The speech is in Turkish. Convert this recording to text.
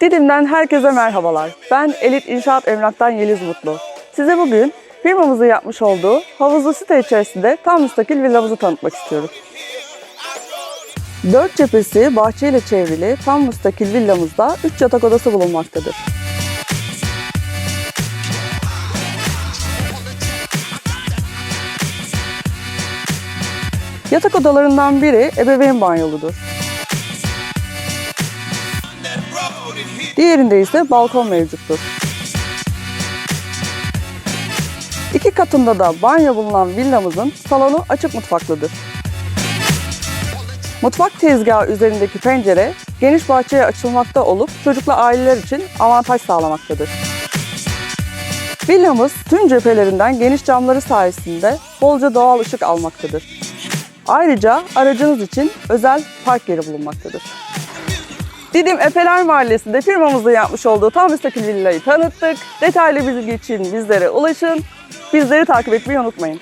Didim'den herkese merhabalar. Ben Elit İnşaat Emlak'tan Yeliz Mutlu. Size bugün firmamızın yapmış olduğu havuzlu site içerisinde tam müstakil villamızı tanıtmak istiyorum. Dört cephesi bahçeyle çevrili tam müstakil villamızda 3 yatak odası bulunmaktadır. Yatak odalarından biri ebeveyn banyoludur. Diğerinde ise balkon mevcuttur. İki katında da banyo bulunan villamızın salonu açık mutfaklıdır. Mutfak tezgahı üzerindeki pencere geniş bahçeye açılmakta olup çocuklu aileler için avantaj sağlamaktadır. Villamız tüm cephelerinden geniş camları sayesinde bolca doğal ışık almaktadır. Ayrıca aracınız için özel park yeri bulunmaktadır. Didim Efeler Mahallesi'nde firmamızın yapmış olduğu tam müstakil villayı tanıttık. Detaylı bilgi için bizlere ulaşın. Bizleri takip etmeyi unutmayın.